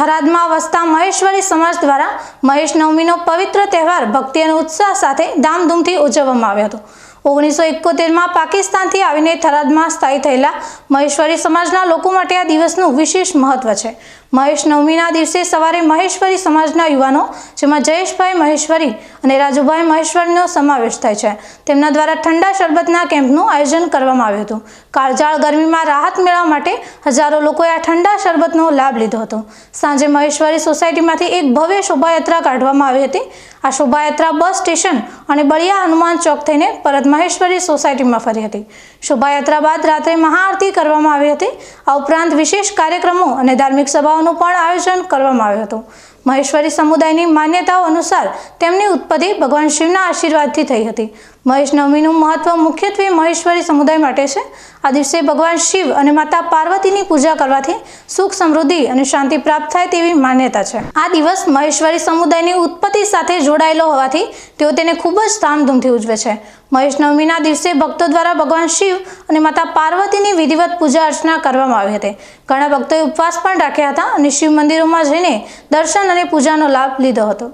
થરાદમાં વસતા મહેશ્વરી સમાજ દ્વારા મહેશ નવમીનો પવિત્ર તહેવાર ભક્તિ અને ઉત્સાહ સાથે ધામધૂમથી ઉજવવામાં આવ્યો હતો. ઓગણીસો એકોતેરમાં પાકિસ્તાનથી આવીને થરાદમાં સ્થાયી થયેલા મહેશ્વરી સમાજના લોકો માટે આ દિવસનું વિશેષ મહત્વ છે. મહેશ નવમીના દિવસે સવારે મહેશ્વરી સમાજના યુવાનો, જેમાં જયેશભાઈ મહેશ્વરી અને રાજુભાઈ મહેશ્વરીનો સમાવેશ થાય છે, તેમના દ્વારા ઠંડા શરબતના કેમ્પનું આયોજન કરવામાં આવ્યું હતું. કાળજાળ ગરમીમાં રાહત મેળવવા માટે હજારો લોકોએ આ ઠંડા શરબતનો લાભ લીધો હતો. સાંજે મહેશ્વરી સોસાયટીમાંથી એક ભવ્ય શોભાયાત્રા કાઢવામાં આવી હતી આ શોભાયાત્રા બસ સ્ટેશન અને બળિયા હનુમાન ચોક થઈને પરત મહેશ્વરી સોસાયટીમાં ફરી હતી. શોભાયાત્રા બાદ રાત્રે મહાઆરતી કરવામાં આવી હતી આ ઉપરાંત વિશેષ કાર્યક્રમો અને ધાર્મિક સભાઓનું પણ આયોજન કરવામાં આવ્યું હતું. મહેશ્વરી સમુદાયની માન્યતાઓ અનુસાર તેમની ઉત્પત્તિ ભગવાન શિવના આશીર્વાદથી થઈ હતી. મહેશ નવમીનું મહત્વ મુખ્યત્વે મહેશ્વરી સમુદાય માટે છે. આ દિવસે ભગવાન શિવ અને માતા પાર્વતીની પૂજા કરવાથી સુખ સમૃદ્ધિ અને શાંતિ પ્રાપ્ત થાય તેવી માન્યતા છે. આ દિવસ મહેશ્વરી સમુદાયની ઉત્પત્તિ સાથે જોડાયેલો હોવાથી તેઓ તેને ખૂબ જ ધામધૂમથી ઉજવે છે. મહેશ નવમીના દિવસે ભક્તો દ્વારા ભગવાન શિવ અને માતા પાર્વતીની વિધિવત પૂજા અર્ચના કરવામાં આવી હતી. ઘણા ભક્તોએ ઉપવાસ પણ રાખ્યા હતા અને શિવ મંદિરોમાં જઈને દર્શન અને પૂજાનો લાભ લીધો હતો.